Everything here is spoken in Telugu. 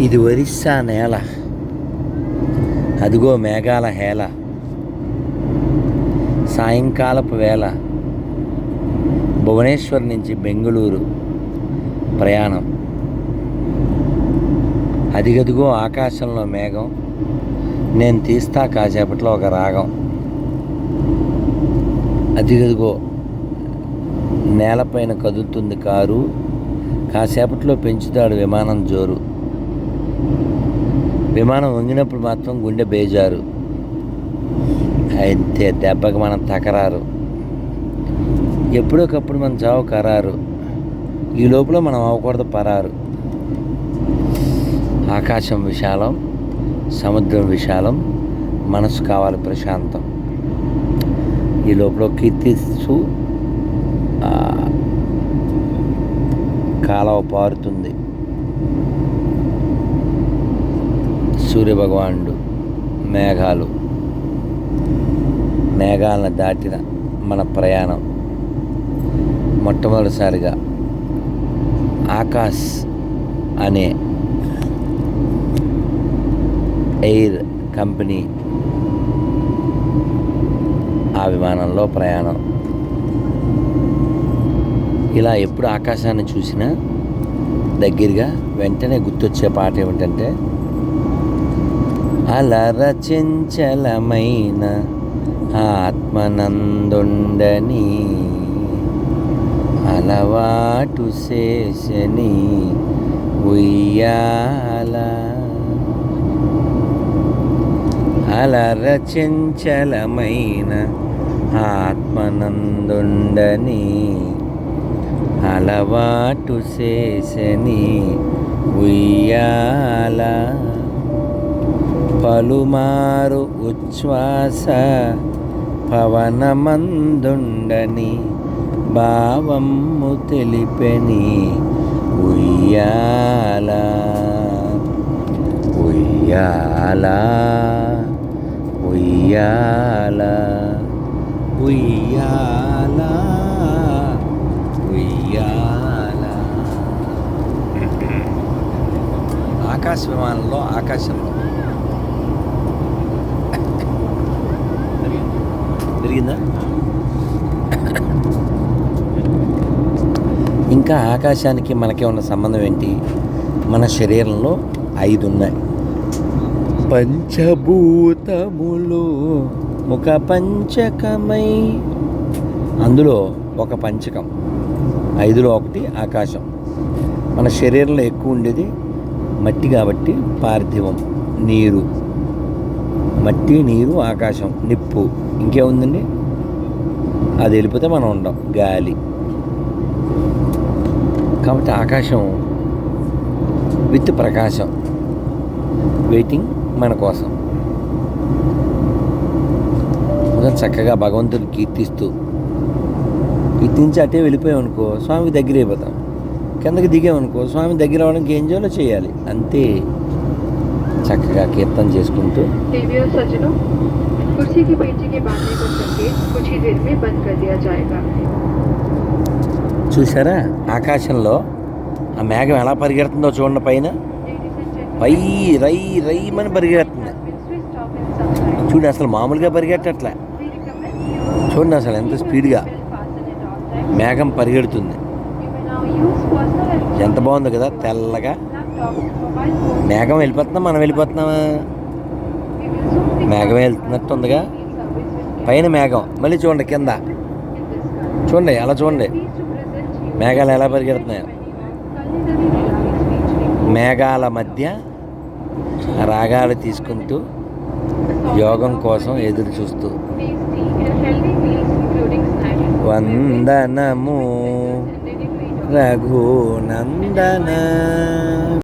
ఇది ఒరిస్సా నేల. అదిగో మేఘాల హేళ. సాయంకాలపు వేళ. భువనేశ్వర్ నుంచి బెంగళూరు ప్రయాణం. అదిగదిగో ఆకాశంలో మేఘం. నేను తీస్తా కాసేపట్లో ఒక రాగం. అదిగదిగో నేలపైన కదులుతుంది కారు. కాసేపట్లో పెంచుతాడు విమానం జోరు. విమానం వంగినప్పుడు మాత్రం గుండె బేజారు. అయితే దెబ్బకి మనం తకరారు. ఎప్పుడోకప్పుడు మన చావు కరారు ఈ లోపల మనం అవ్వకూడదు పరారు. ఆకాశం విశాలం సముద్రం విశాలం మనసు కావాలి ప్రశాంతం. ఈ లోపల కీర్తిస్తూ కాలవ పారుతుంది. సూర్యభగవానుడు మేఘాలు. మేఘాలను దాటిన మన ప్రయాణం మొట్టమొదటిసారిగా ఆకాశ్ అనే ఎయిర్ కంపెనీ ఆ విమానంలో ప్రయాణం. ఇలా ఎప్పుడు ఆకాశాన్ని చూసినా దగ్గరగా వెంటనే గుర్తొచ్చే పాట ఏమిటంటే అలర చెంచలమైన ఆత్మనందుండని అలవాటు శేషని ఉయ్యాల. అలర చెంచలమైన ఆత్మనందుండని అలవాటు శేషని ఉయ్యాల. పలుమారు ఉచ్ఛ్వాస పవనమందుండని భావము తెలిపెని ఉయ్యాల. ఉయ్యాల. ఉయ్యాల. ఉయ్యాల. ఉయ్యాల. ఆకాశ విమానంలో ఆకాశంలో. పెరిగిందా ఇంకా ఆకాశానికి మనకి ఉన్న సంబంధం ఏంటి? మన శరీరంలో ఐదు ఉన్నాయి. పంచభూతములు ఒక పంచకమై అందులో ఒక పంచకం ఐదులో ఒకటి ఆకాశం. మన శరీరంలో ఎక్కువ ఉండేది మట్టి కాబట్టి పార్థివం నీరు. మట్టి నీరు ఆకాశం నిప్పు. ఇంకేముందండి అది వెళ్ళిపోతే మనం ఉండం. గాలి. కాబట్టి ఆకాశం విత్ ప్రకాశం. వెయిటింగ్ మన కోసం. చక్కగా భగవంతుని కీర్తిస్తూ. కీర్తించి అటే వెళ్ళిపోయామనుకో స్వామికి దగ్గర అయిపోతాం. కిందకి దిగామనుకో స్వామి దగ్గర అవడానికి ఏం చేయాలో చేయాలి. అంతే. చక్కగా కీర్తన చేసుకుంటూ చూసారా ఆకాశంలో ఆ మేఘం ఎలా పరిగెడుతుందో చూడండి పైన. పై రై రై అని పరిగెడుతుంది. చూడు అసలు మామూలుగా పరిగెట్టట్లే. చూడండి అసలు ఎంత స్పీడ్గా మేఘం పరిగెడుతుంది. ఎంత బాగుంది కదా తెల్లగా. మేఘం వెళ్ళిపోతున్నాం మనం వెళ్ళిపోతున్నామా? మేఘం వెళ్తున్నట్టు ఉందిగా పైన మేఘం. మళ్ళీ చూడండి కింద. చూడండి అలా చూడండి. మేఘాలు ఎలా పరిగెడుతున్నాయో. మేఘాల మధ్య రాగాలు తీసుకుంటూ యోగం కోసం ఎదురు చూస్తూ. వందనము. రఘునందన.